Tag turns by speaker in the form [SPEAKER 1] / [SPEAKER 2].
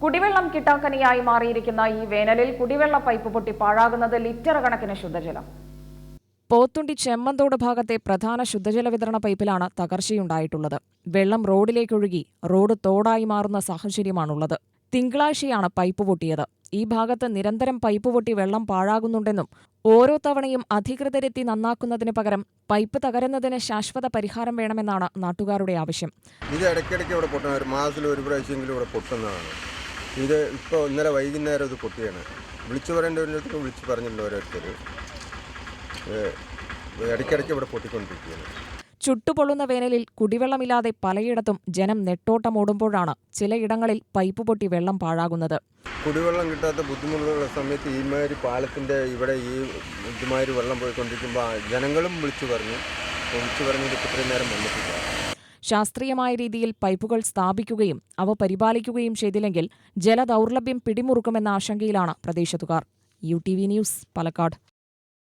[SPEAKER 1] കുടിവെള്ളം കിട്ടാക്കനിയായി മാറിയിരിക്കുന്ന ഈ വേനലിൽ കുടിവെള്ള പൈപ്പ് പൊട്ടി പാഴാകുന്നത് ലിറ്റർ കണക്കിന് ശുദ്ധജലം.
[SPEAKER 2] പോത്തുണ്ടി ചെമ്മന്തോട് ഭാഗത്തെ പ്രധാന ശുദ്ധജല വിതരണ പൈപ്പിലാണ് തകർച്ചയുണ്ടായിട്ടുള്ളത്. വെള്ളം റോഡിലേക്കൊഴുകി റോഡ് തോടായി മാറുന്ന സാഹചര്യമാണുള്ളത്. തിങ്കളാഴ്ചയാണ് പൈപ്പ് പൊട്ടിയത്. ഈ ഭാഗത്ത് നിരന്തരം പൈപ്പ് പൊട്ടി വെള്ളം പാഴാകുന്നുണ്ടെന്നും ഓരോ തവണയും അധികൃതരെത്തി നന്നാക്കുന്നതിന് പകരം പൈപ്പ് തകരുന്നതിന് ശാശ്വത പരിഹാരം വേണമെന്നാണ് നാട്ടുകാരുടെ ആവശ്യം.
[SPEAKER 3] ഇത് ഇടയ്ക്കിടയ്ക്ക് ഇവിടെ പൊട്ടുന്ന ഒരു മാസത്തിൽ ഒരു പ്രാവശ്യമെങ്കിലും ഇവിടെ പൊട്ടുന്നതാണ്. ഇത് ഇപ്പോൾ ഇന്നലെ വൈകുന്നേരം ഇത് പൊട്ടിയാണ്. വിളിച്ചു പറയേണ്ടവരുടെ വിളിച്ച് പറഞ്ഞിട്ടുണ്ട് ഓരോരുത്തർ ഇടയ്ക്കിടയ്ക്ക് ഇവിടെ പൊട്ടിക്കൊണ്ടിരിക്കുകയാണ്.
[SPEAKER 2] ചുട്ടുപൊള്ളുന്ന വേനലിൽ കുടിവെള്ളമില്ലാതെ പലയിടത്തും ജനം നെട്ടോട്ടമോടുമ്പോഴാണ് ചിലയിടങ്ങളിൽ പൈപ്പ് പൊട്ടി വെള്ളം പാഴാകുന്നത്.
[SPEAKER 3] കുടിവെള്ളം കിട്ടാത്ത ബുദ്ധിമുട്ടുള്ള സമയത്ത് ഈ മാതിരി പാലത്തിന്റെ ഇവിടെ ഈ ഇതുമാതിരി വെള്ളം പോയിക്കൊണ്ടിരിക്കുമ്പോൾ ജനങ്ങളും വിളിച്ചു പറഞ്ഞു. വിളിച്ചു പറഞ്ഞിട്ട് ഇത്രയും നേരം വന്നിട്ടില്ല.
[SPEAKER 2] ശാസ്ത്രീയമായ രീതിയിൽ പൈപ്പുകൾ സ്ഥാപിക്കുകയും അവ പരിപാലിക്കുകയും ചെയ്തില്ലെങ്കിൽ ജലദൗർലഭ്യം പിടിമുറുക്കുമെന്ന ആശങ്കയിലാണ് പ്രദേശത്തുകാർ. U T V news Palakkad.